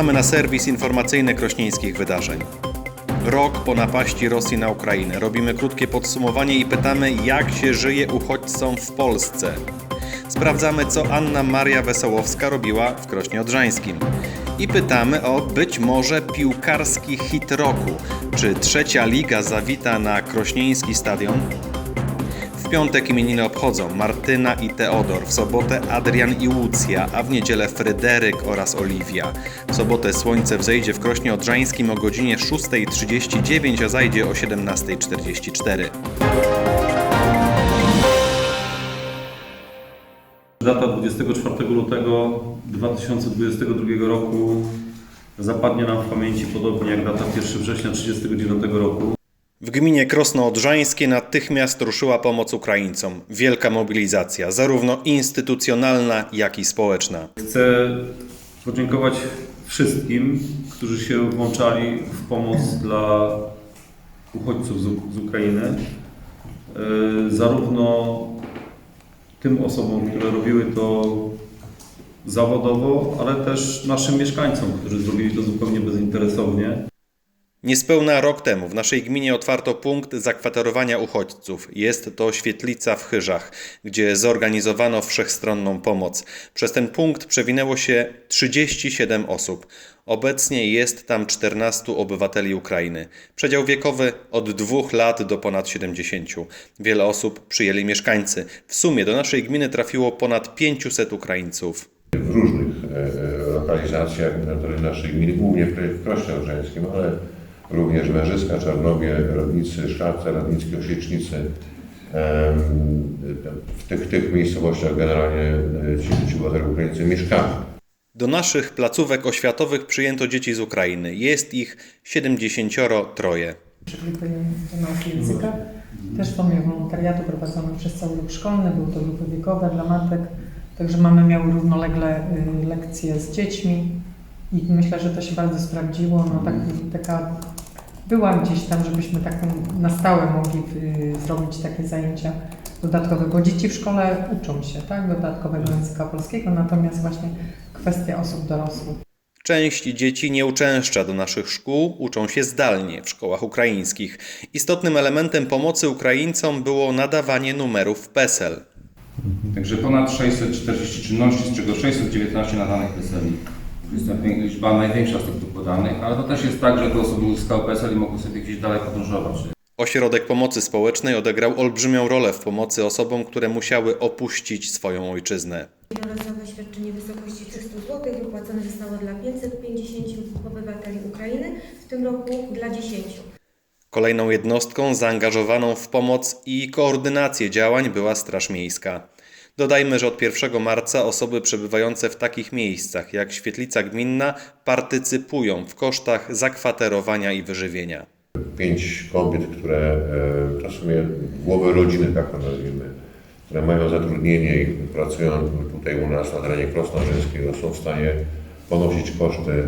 Zapraszamy na serwis informacyjny krośnieńskich wydarzeń. Rok po napaści Rosji na Ukrainę. Robimy krótkie podsumowanie i pytamy, jak się żyje uchodźcom w Polsce. Sprawdzamy, co Anna Maria Wesołowska robiła w Krośnie Odrzańskim. I pytamy o być może piłkarski hit roku. Czy trzecia liga zawita na krośnieński stadion? Piątek imieniny obchodzą Martyna i Teodor, w sobotę Adrian i Łucja, a w niedzielę Fryderyk oraz Oliwia. W sobotę słońce wzejdzie w Krośnie Odrzańskim o godzinie 6.39, a zajdzie o 17.44. Data 24 lutego 2022 roku zapadnie nam w pamięci podobnie jak data 1 września 1939 roku. W gminie Krosno Odrzańskie natychmiast ruszyła pomoc Ukraińcom. Wielka mobilizacja, zarówno instytucjonalna, jak i społeczna. Chcę podziękować wszystkim, którzy się włączali w pomoc dla uchodźców z, Uk- z Ukrainy. Yy, Zarówno tym osobom, które robiły to zawodowo, ale też naszym mieszkańcom, którzy zrobili to zupełnie bezinteresownie. Niespełna rok temu w naszej gminie otwarto punkt zakwaterowania uchodźców. Jest to świetlica w Chyżach, gdzie zorganizowano wszechstronną pomoc. Przez ten punkt przewinęło się 37 osób. Obecnie jest tam 14 obywateli Ukrainy. Przedział wiekowy od 2 lat do ponad 70. Wiele osób przyjęli mieszkańcy. W sumie do naszej gminy trafiło ponad 500 Ukraińców. w różnych e, e, lokalizacjach na terenie naszej gminy, głównie w Krośnie Odrzańskim, ale również Wężyska, Czarnowie, Rodnicy, Szarce, Radnickie, Osiecznicy. W tych, tych miejscowościach generalnie e, ci, ci obywatele Ukraińcy mieszkali. Do naszych placówek oświatowych przyjęto dzieci z Ukrainy. Jest ich 73. Przykrytej do nauki języka. Też w formie wolontariatu prowadzone przez cały rok szkolny, były to grupy wiekowe dla matek, także mamy miały równolegle y, lekcje z dziećmi i myślę, że to się bardzo sprawdziło. No, tak, taka była gdzieś tam, żebyśmy tak na stałe mogli y, zrobić takie zajęcia dodatkowe, bo dzieci w szkole uczą się tak, dodatkowego języka polskiego, natomiast właśnie kwestia osób dorosłych. Część dzieci nie uczęszcza do naszych szkół, uczą się zdalnie w szkołach ukraińskich. Istotnym elementem pomocy Ukraińcom było nadawanie numerów PESEL. Także ponad 640 czynności, z czego 619 nadanych PESEL-i. Jest liczba największa z tych tu podanych, ale to też jest tak, że te osoby uzyskały PESEL i mogły sobie gdzieś dalej podróżować. Ośrodek Pomocy Społecznej odegrał olbrzymią rolę w pomocy osobom, które musiały opuścić swoją ojczyznę. Jednorazowe świadczenie w wysokości 300 zł wypłacone zostało dla 550 obywateli Ukrainy, w tym roku dla 10. Kolejną jednostką zaangażowaną w pomoc i koordynację działań była Straż Miejska. Dodajmy, że od 1 marca osoby przebywające w takich miejscach jak Świetlica Gminna partycypują w kosztach zakwaterowania i wyżywienia. Pięć kobiet, które e, to w sumie głowy rodziny, tak to nazwijmy, które mają zatrudnienie i pracują tutaj u nas na terenie Krosna Odrzańskiego, są w stanie ponosić koszty e,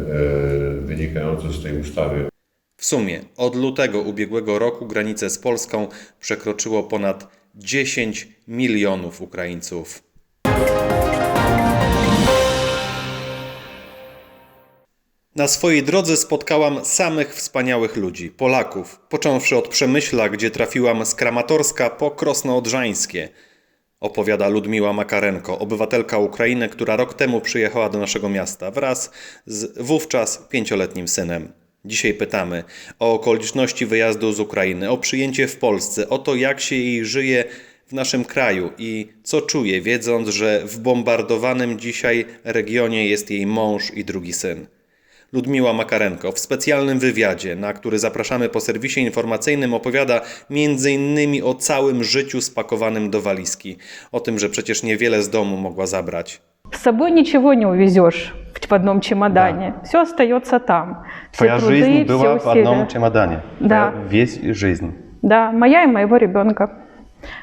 wynikające z tej ustawy. W sumie od lutego ubiegłego roku granicę z Polską przekroczyło ponad 10 milionów Ukraińców. Na swojej drodze spotkałam samych wspaniałych ludzi, Polaków, począwszy od Przemyśla, gdzie trafiłam z Kramatorska po Krosno Odrzańskie. Opowiada Ludmiła Makarenko, obywatelka Ukrainy, która rok temu przyjechała do naszego miasta wraz z wówczas pięcioletnim synem. Dzisiaj pytamy o okoliczności wyjazdu z Ukrainy, o przyjęcie w Polsce, o to, jak się jej żyje w naszym kraju i co czuje, wiedząc, że w bombardowanym dzisiaj regionie jest jej mąż i drugi syn. Ludmiła Makarenko w specjalnym wywiadzie, na który zapraszamy po serwisie informacyjnym, opowiada m.in. o całym życiu spakowanym do walizki, o tym, że przecież niewiele z domu mogła zabrać. Z sobą niczego nie uwieziesz. В одном чемодане. Все остается там. Все Твоя труды, жизнь была в одном чемодане. Да. Твоя Весь жизнь. Да, моя и моего ребенка.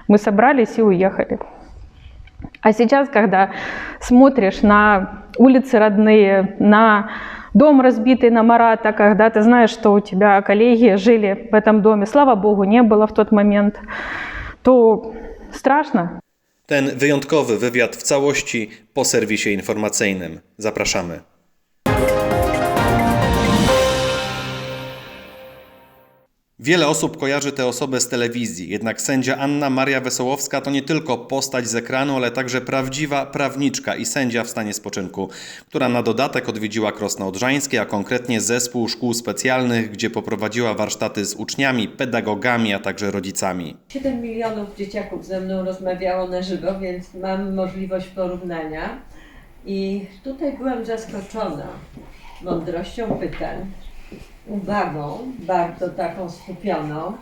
Мы собрались и уехали. А сейчас, когда смотришь на улицы родные, на дом разбитый на Марата, когда ты знаешь, что у тебя коллеги жили в этом доме, слава богу, не было в тот момент, то страшно. Ten wyjątkowy wywiad w całości po serwisie informacyjnym. Zapraszamy. Wiele osób kojarzy tę osobę z telewizji, jednak sędzia Anna Maria Wesołowska to nie tylko postać z ekranu, ale także prawdziwa prawniczka i sędzia w stanie spoczynku, która na dodatek odwiedziła Krosno Odrzańskie, a konkretnie zespół szkół specjalnych, gdzie poprowadziła warsztaty z uczniami, pedagogami, a także rodzicami. 7 milionów dzieciaków ze mną rozmawiało na żywo, więc mam możliwość porównania. I tutaj byłam zaskoczona mądrością pytań, uwagą bardzo taką skupioną.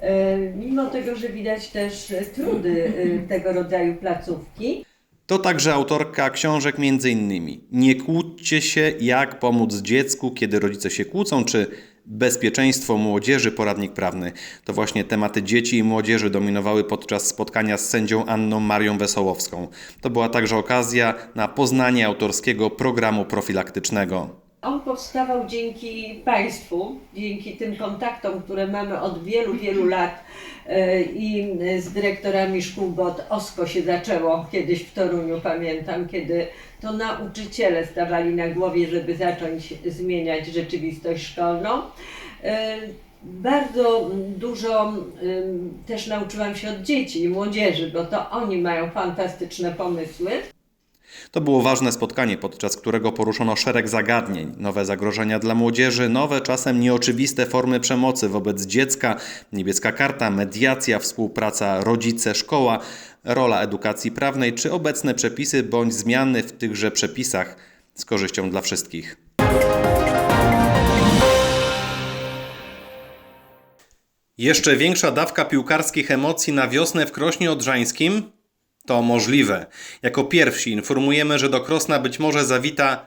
E, Mimo tego, że widać też trudy e, tego rodzaju placówki, To także autorka książek innymi Nie kłóćcie się, jak pomóc dziecku, kiedy rodzice się kłócą, czy Bezpieczeństwo młodzieży, poradnik prawny. To właśnie tematy dzieci i młodzieży dominowały podczas spotkania z sędzią Anną Marią Wesołowską. To była także okazja na poznanie autorskiego programu profilaktycznego. On powstawał dzięki Państwu, dzięki tym kontaktom, które mamy od wielu, wielu lat e, i z dyrektorami szkół, bo od OSKO się zaczęło kiedyś w Toruniu, pamiętam, kiedy to nauczyciele stawali na głowie, żeby zacząć zmieniać rzeczywistość szkolną. E, Bardzo dużo em, też nauczyłam się od dzieci i młodzieży, bo to oni mają fantastyczne pomysły. To było ważne spotkanie, podczas którego poruszono szereg zagadnień, nowe zagrożenia dla młodzieży, nowe, czasem nieoczywiste formy przemocy wobec dziecka, niebieska karta, mediacja, współpraca rodzice, szkoła, rola edukacji prawnej czy obecne przepisy bądź zmiany w tychże przepisach z korzyścią dla wszystkich. Jeszcze większa dawka piłkarskich emocji na wiosnę w Krośnie Odrzańskim? To możliwe. Jako pierwsi informujemy, że do Krosna być może zawita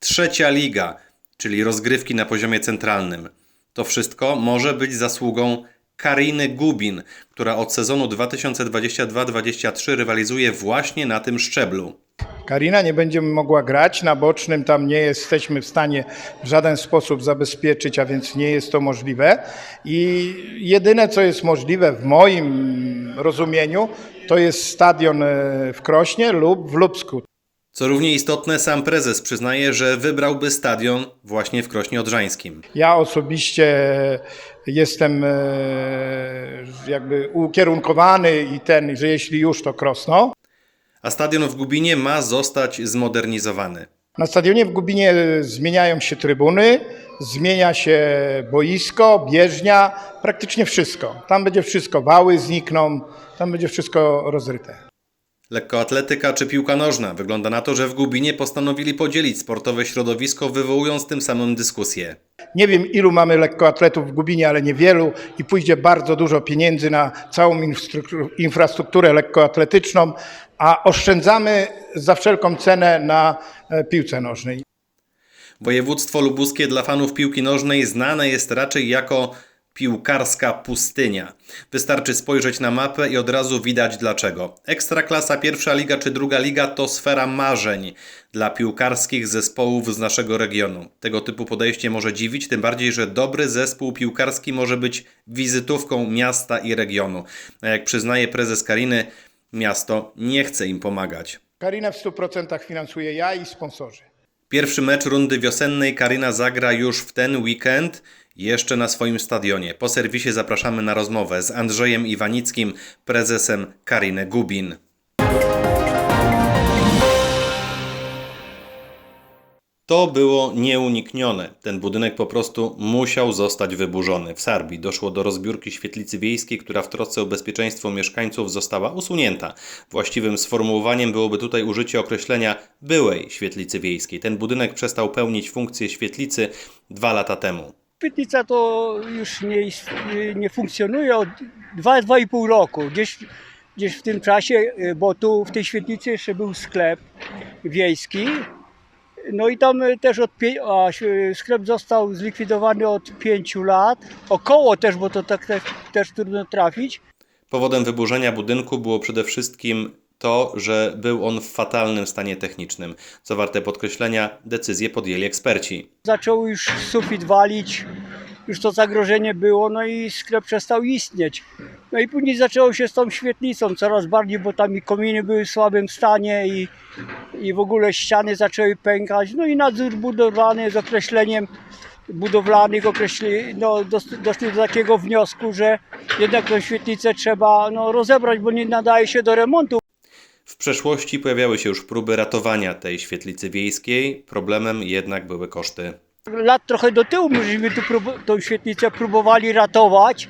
trzecia liga, czyli rozgrywki na poziomie centralnym. To wszystko może być zasługą Kariny Gubin, która od sezonu 2022-2023 rywalizuje właśnie na tym szczeblu. Karina nie będzie mogła grać na bocznym, tam nie jesteśmy w stanie w żaden sposób zabezpieczyć, a więc nie jest to możliwe. I jedyne, co jest możliwe w moim rozumieniu, to jest stadion e, w Krośnie lub w Lubsku. Co równie istotne, sam prezes przyznaje, że wybrałby stadion właśnie w Krośnie Odrzańskim. Ja osobiście jestem e, jakby ukierunkowany i ten, że jeśli już to Krosno. A stadion w Gubinie ma zostać zmodernizowany. Na stadionie w Gubinie zmieniają się trybuny, zmienia się boisko, bieżnia, praktycznie wszystko. Tam będzie wszystko, wały znikną, tam będzie wszystko rozryte. Lekkoatletyka czy piłka nożna. Wygląda na to, że w Gubinie postanowili podzielić sportowe środowisko, wywołując tym samym dyskusję. Nie wiem, ilu mamy lekkoatletów w Gubinie, ale niewielu i pójdzie bardzo dużo pieniędzy na całą infrastruktur- infrastrukturę lekkoatletyczną, a oszczędzamy za wszelką cenę na e, piłce nożnej. Województwo lubuskie dla fanów piłki nożnej znane jest raczej jako piłkarska pustynia. Wystarczy spojrzeć na mapę i od razu widać dlaczego. Ekstraklasa, pierwsza liga czy druga liga to sfera marzeń dla piłkarskich zespołów z naszego regionu. Tego typu podejście może dziwić, tym bardziej, że dobry zespół piłkarski może być wizytówką miasta i regionu. A jak przyznaje prezes Kariny, miasto nie chce im pomagać. Karinę w 100% finansuję ja i sponsorzy. Pierwszy mecz rundy wiosennej Karina zagra już w ten weekend, jeszcze na swoim stadionie. Po serwisie zapraszamy na rozmowę z Andrzejem Iwanickim, prezesem Kariny Gubin. To było nieuniknione. Ten budynek po prostu musiał zostać wyburzony. W Sarbii doszło do rozbiórki świetlicy wiejskiej, która w trosce o bezpieczeństwo mieszkańców została usunięta. Właściwym sformułowaniem byłoby tutaj użycie określenia byłej świetlicy wiejskiej. Ten budynek przestał pełnić funkcję świetlicy dwa lata temu. Pytnica to już nie, nie funkcjonuje od 2-2,5 roku. Gdzieś gdzieś w tym czasie, y, bo tu w tej świetlicy jeszcze był sklep wiejski. No i tam y, też od a, ś- sklep został zlikwidowany od pięciu lat. Około też, bo to tak też, też trudno trafić. Powodem wyburzenia budynku było przede wszystkim to, że był on w fatalnym stanie technicznym. Co warte podkreślenia, decyzję podjęli eksperci. Zaczął już sufit walić, już to zagrożenie było, no i sklep przestał istnieć. No i później zaczęło się z tą świetlicą coraz bardziej, bo tam i kominy były w słabym stanie i, i w ogóle ściany zaczęły pękać. No i nadzór budowlany z określeniem budowlanych określi, no, dos, doszli do takiego wniosku, że jednak tę świetlicę trzeba no, rozebrać, bo nie nadaje się do remontu. W przeszłości pojawiały się już próby ratowania tej świetlicy wiejskiej, problemem jednak były koszty. lat trochę do tyłu myśmy tu prób- tą świetlicę próbowali ratować,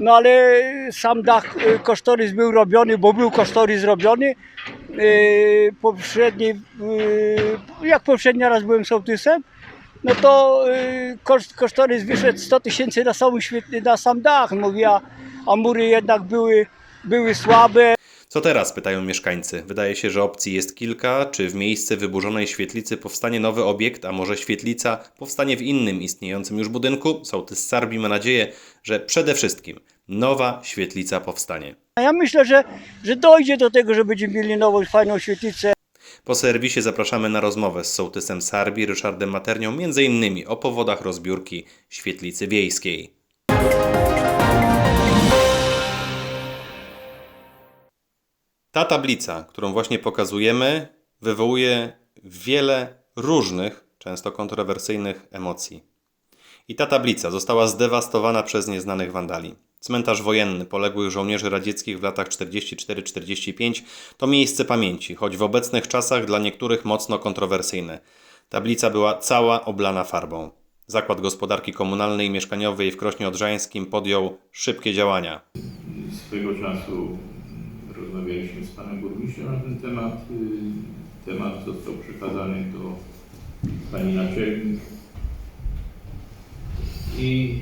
no ale sam dach, y, kosztorys był robiony, bo był kosztorys robiony. Yy, poprzedni, yy, jak poprzedni raz byłem sołtysem, no to yy, koszt, kosztorys wyszedł 100 tysięcy na, samą na sam dach, mówię, a, a mury jednak były, były słabe. Co teraz, pytają mieszkańcy. Wydaje się, że opcji jest kilka. Czy w miejsce wyburzonej świetlicy powstanie nowy obiekt, a może świetlica powstanie w innym istniejącym już budynku? Sołtys Sarbi ma nadzieję, że przede wszystkim nowa świetlica powstanie. A ja myślę, że, że dojdzie do tego, że będziemy mieli nową, fajną świetlicę. Po serwisie zapraszamy na rozmowę z sołtysem Sarbi, Ryszardem Maternią, m.in. o powodach rozbiórki świetlicy wiejskiej. Ta tablica, którą właśnie pokazujemy, wywołuje wiele różnych, często kontrowersyjnych emocji. I ta tablica została zdewastowana przez nieznanych wandali. Cmentarz wojenny poległych żołnierzy radzieckich w latach 44-45 to miejsce pamięci, choć w obecnych czasach dla niektórych mocno kontrowersyjne. Tablica była cała oblana farbą. Zakład Gospodarki Komunalnej i Mieszkaniowej w Krośnie Odrzańskim podjął szybkie działania. Swego czasu rozmawialiśmy z panem burmistrzem na ten temat. Y, Temat został przekazany do pani naczelnik. I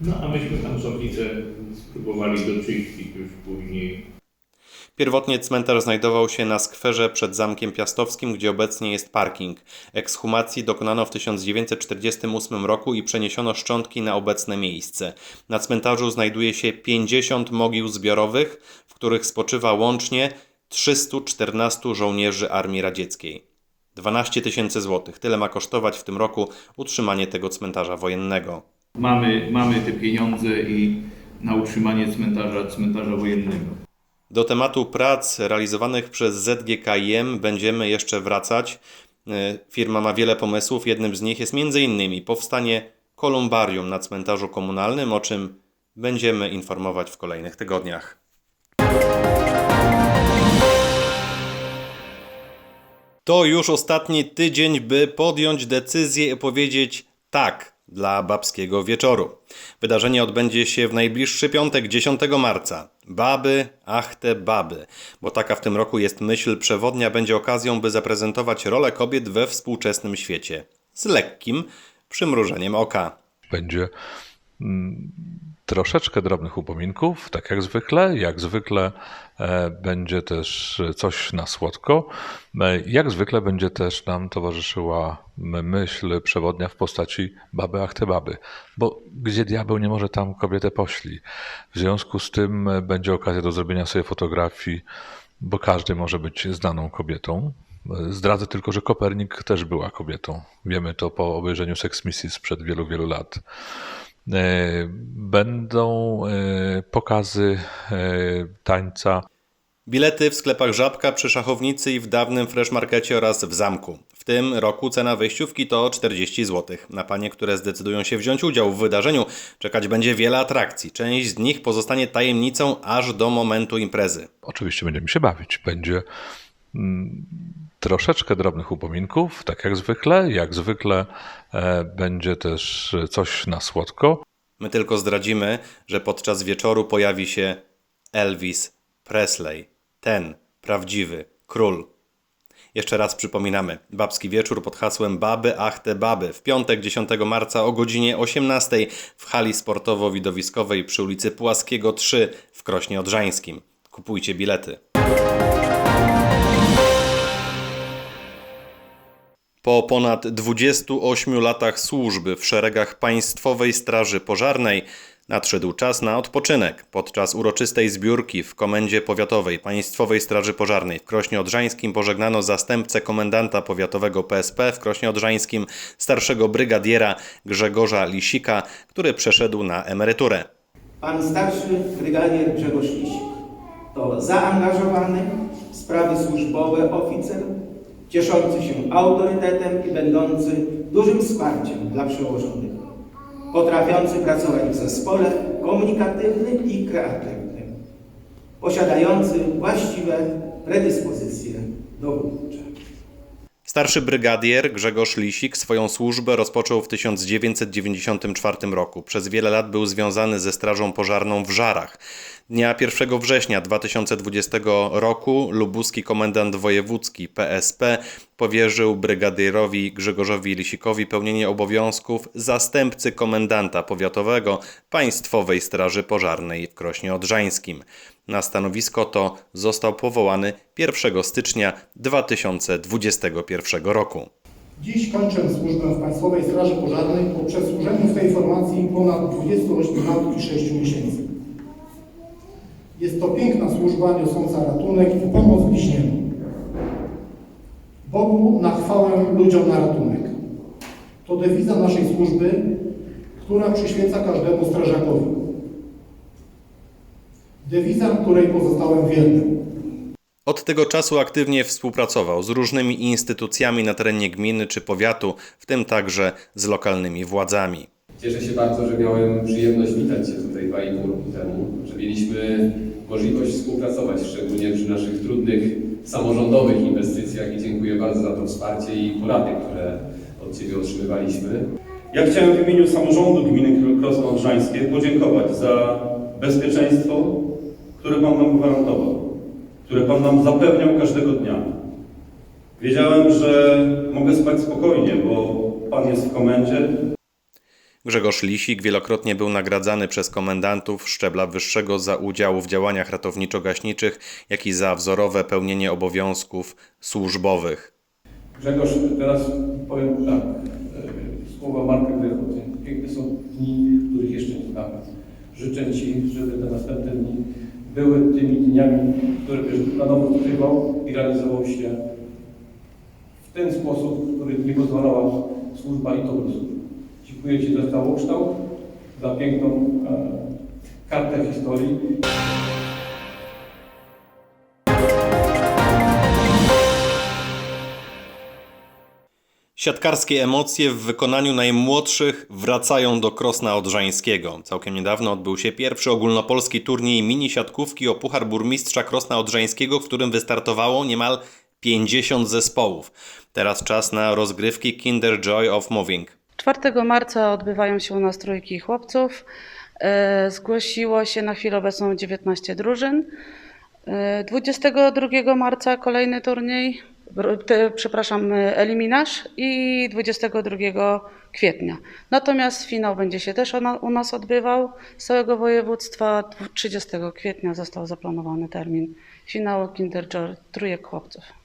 no a myśmy tam soblicę spróbowali doczyścić już później. Pierwotnie cmentarz znajdował się na skwerze przed Zamkiem Piastowskim, gdzie obecnie jest parking. Ekshumacji dokonano w 1948 roku i przeniesiono szczątki na obecne miejsce. Na cmentarzu znajduje się 50 mogił zbiorowych, w których spoczywa łącznie 314 żołnierzy Armii Radzieckiej. 12 tysięcy złotych. Tyle ma kosztować w tym roku utrzymanie tego cmentarza wojennego. Mamy, mamy te pieniądze i na utrzymanie cmentarza, cmentarza wojennego. Do tematu prac realizowanych przez ZGKiM będziemy jeszcze wracać. E, Firma ma wiele pomysłów. Jednym z nich jest m.in. powstanie kolumbarium na cmentarzu komunalnym, o czym będziemy informować w kolejnych tygodniach. To już ostatni tydzień, by podjąć decyzję i powiedzieć tak dla babskiego wieczoru. Wydarzenie odbędzie się w najbliższy piątek, 10 marca. Baby, ach te baby, bo taka w tym roku jest myśl przewodnia, będzie okazją, by zaprezentować rolę kobiet we współczesnym świecie. Z lekkim przymrużeniem oka. będzie mm, troszeczkę drobnych upominków, tak jak zwykle. Jak zwykle e, będzie też coś na słodko. E, Jak zwykle będzie też nam towarzyszyła myśl przewodnia w postaci baby ach te baby. Bo gdzie diabeł nie może, tam kobietę pośli. W związku z tym e, będzie okazja do zrobienia sobie fotografii, bo każdy może być znaną kobietą. Zdradzę tylko, że Kopernik też była kobietą. Wiemy to po obejrzeniu Sex Misji sprzed wielu, wielu lat. E, Będą e, pokazy e, tańca. Bilety w sklepach Żabka przy Szachownicy i w dawnym Fresh Markecie oraz w Zamku. W tym roku cena wejściówki to 40 zł. Na panie, które zdecydują się wziąć udział w wydarzeniu, czekać będzie wiele atrakcji. Część z nich pozostanie tajemnicą aż do momentu imprezy. Oczywiście będziemy się bawić. Będzie mm, troszeczkę drobnych upominków, tak jak zwykle. Jak zwykle e, będzie też coś na słodko. My tylko zdradzimy, że podczas wieczoru pojawi się Elvis Presley, ten prawdziwy król. Jeszcze raz przypominamy, babski wieczór pod hasłem Baby Ach te Baby w piątek 10 marca o godzinie 18 w hali sportowo-widowiskowej przy ulicy Płaskiego 3 w Krośnie Odrzańskim. Kupujcie bilety. Po ponad 28 latach służby w szeregach Państwowej Straży Pożarnej nadszedł czas na odpoczynek. Podczas uroczystej zbiórki w Komendzie Powiatowej Państwowej Straży Pożarnej w Krośnie Odrzańskim pożegnano zastępcę komendanta powiatowego PSP w Krośnie Odrzańskim, starszego brygadiera Grzegorza Lisika, który przeszedł na emeryturę. Pan starszy brygadier Grzegorz Lisik to zaangażowany w sprawy służbowe oficer, cieszący się autorytetem i będący dużym wsparciem dla przełożonych, potrafiący pracować w zespole komunikatywnym i kreatywnym, posiadający właściwe predyspozycje dowódcze. Starszy brygadier Grzegorz Lisik swoją służbę rozpoczął w 1994 roku. Przez wiele lat był związany ze Strażą Pożarną w Żarach. Dnia 1 września 2020 roku lubuski komendant wojewódzki PSP powierzył brygadierowi Grzegorzowi Lisikowi pełnienie obowiązków zastępcy komendanta powiatowego Państwowej Straży Pożarnej w Krośnie Odrzańskim. Na stanowisko to został powołany 1 stycznia 2021 roku. Dziś kończę służbę w Państwowej Straży Pożarnej po przesłużeniu w tej formacji ponad 28 lat i 6 miesięcy. Jest to piękna służba niosąca ratunek i pomoc bliźniemu. Bogu na chwałę, ludziom na ratunek. To dewiza naszej służby, która przyświeca każdemu strażakowi. Dewiza, której pozostałem wierny. Od tego czasu aktywnie współpracował z różnymi instytucjami na terenie gminy czy powiatu, w tym także z lokalnymi władzami. Cieszę się bardzo, że miałem przyjemność witać Cię tutaj dwa i pół roku temu, że mieliśmy możliwość współpracować, szczególnie przy naszych trudnych samorządowych inwestycjach i dziękuję bardzo za to wsparcie i porady, które od Ciebie otrzymywaliśmy. Ja chciałem w imieniu samorządu gminy Krosno Odrzańskie podziękować za bezpieczeństwo, które Pan nam gwarantował, które Pan nam zapewniał każdego dnia. Wiedziałem, że mogę spać spokojnie, bo Pan jest w komendzie, Grzegorz Lisik wielokrotnie był nagradzany przez komendantów szczebla wyższego za udział w działaniach ratowniczo-gaśniczych, jak i za wzorowe pełnienie obowiązków służbowych. Grzegorz, teraz powiem tak, e, słowa Marka Grechoty. Piękne są dni, których jeszcze nie znamy. Życzę Ci, żeby te następne dni były tymi dniami, które byś na nowo odkrywał i realizował się w ten sposób, który nie pozwalała służba i to. Dziękuję Ci za całokształt, za piękną e, kartę historii. Siatkarskie emocje w wykonaniu najmłodszych wracają do Krosna Odrzańskiego. Całkiem niedawno odbył się pierwszy ogólnopolski turniej mini siatkówki o Puchar Burmistrza Krosna Odrzańskiego, w którym wystartowało niemal 50 zespołów. Teraz czas na rozgrywki Kinder Joy of Moving. 4 marca odbywają się u nas trójki chłopców. E, Zgłosiło się na chwilę obecną 19 drużyn. E, 22 marca kolejny turniej, przepraszam, e, eliminarz i 22 kwietnia. Natomiast finał będzie się też u nas odbywał z całego województwa. 30 kwietnia został zaplanowany termin finału Kinder Joy trójek chłopców.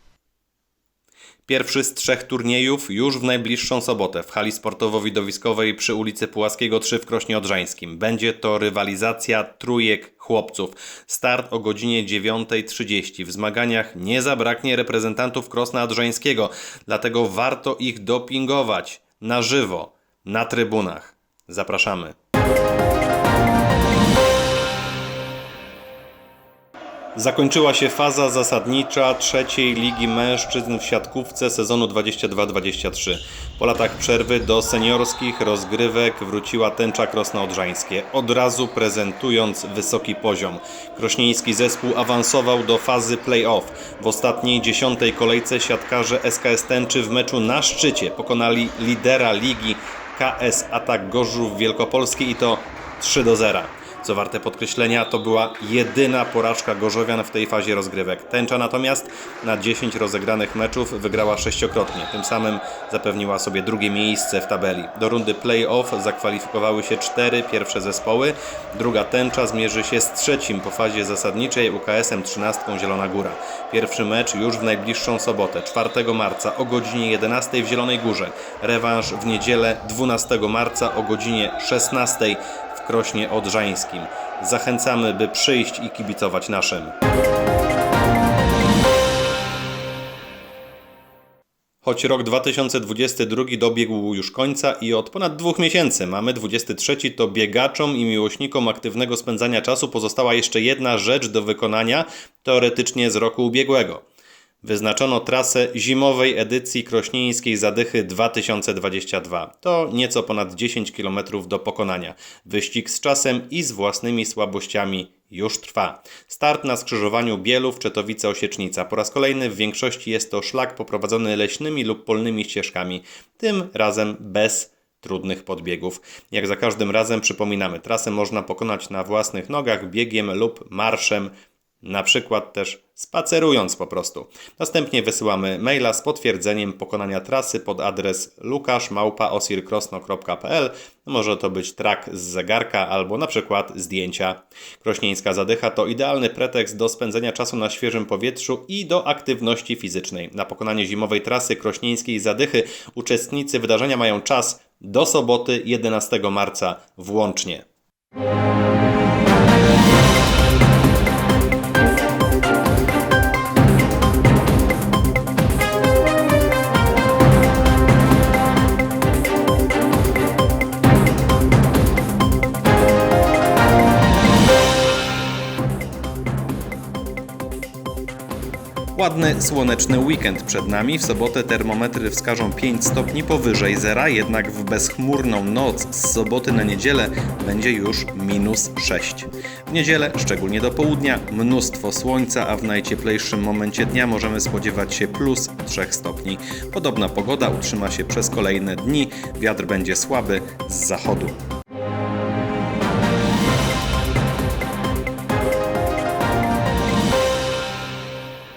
Pierwszy z trzech turniejów już w najbliższą sobotę w hali sportowo-widowiskowej przy ulicy Pułaskiego 3 w Krośnie Odrzańskim. Będzie to rywalizacja trójek chłopców. Start o godzinie 9.30. W zmaganiach nie zabraknie reprezentantów Krosna Odrzańskiego, dlatego warto ich dopingować na żywo, na trybunach. Zapraszamy. Zakończyła się faza zasadnicza trzeciej Ligi Mężczyzn w siatkówce sezonu 22-23. Po latach przerwy do seniorskich rozgrywek wróciła tęcza Krosno-Odrzańskie, od razu prezentując wysoki poziom. Krośnieński zespół awansował do fazy play-off. W ostatniej dziesiątej kolejce siatkarze SKS Tęczy w meczu na szczycie pokonali lidera ligi KS Atak Gorzów Wielkopolski i to 3 do 0. Co warte podkreślenia, to była jedyna porażka Gorzowian w tej fazie rozgrywek. Tęcza natomiast na 10 rozegranych meczów wygrała sześciokrotnie. Tym samym zapewniła sobie drugie miejsce w tabeli. Do rundy play-off zakwalifikowały się cztery pierwsze zespoły. Druga tęcza zmierzy się z trzecim po fazie zasadniczej UKS-em 13 Zielona Góra. Pierwszy mecz już w najbliższą sobotę, 4 marca o godzinie 11 w Zielonej Górze. Rewanż w niedzielę 12 marca o godzinie 16 w Krośnie Odrzańskim. Zachęcamy, by przyjść i kibicować naszym. Choć rok 2022 dobiegł już końca i od ponad dwóch miesięcy mamy 23, to biegaczom i miłośnikom aktywnego spędzania czasu pozostała jeszcze jedna rzecz do wykonania, teoretycznie z roku ubiegłego. Wyznaczono trasę zimowej edycji krośnieńskiej Zadychy 2022. To nieco ponad 10 km do pokonania. Wyścig z czasem i z własnymi słabościami już trwa. Start na skrzyżowaniu Bielów, Czetowice, Osiecznica. Po raz kolejny w większości jest to szlak poprowadzony leśnymi lub polnymi ścieżkami. Tym razem bez trudnych podbiegów. Jak za każdym razem przypominamy, trasę można pokonać na własnych nogach, biegiem lub marszem, na przykład też spacerując po prostu. Następnie wysyłamy maila z potwierdzeniem pokonania trasy pod adres lukaszmałpaosirkrosno.pl Może to być track z zegarka albo na przykład zdjęcia. Krośnieńska Zadycha to idealny pretekst do spędzenia czasu na świeżym powietrzu i do aktywności fizycznej. Na pokonanie zimowej trasy krośnieńskiej Zadychy uczestnicy wydarzenia mają czas do soboty 11 marca włącznie. Ładny, słoneczny weekend przed nami. W sobotę termometry wskażą 5 stopni powyżej zera, jednak w bezchmurną noc z soboty na niedzielę będzie już minus 6. W niedzielę, szczególnie do południa, mnóstwo słońca, a w najcieplejszym momencie dnia możemy spodziewać się plus 3 stopni. Podobna pogoda utrzyma się przez kolejne dni, wiatr będzie słaby z zachodu.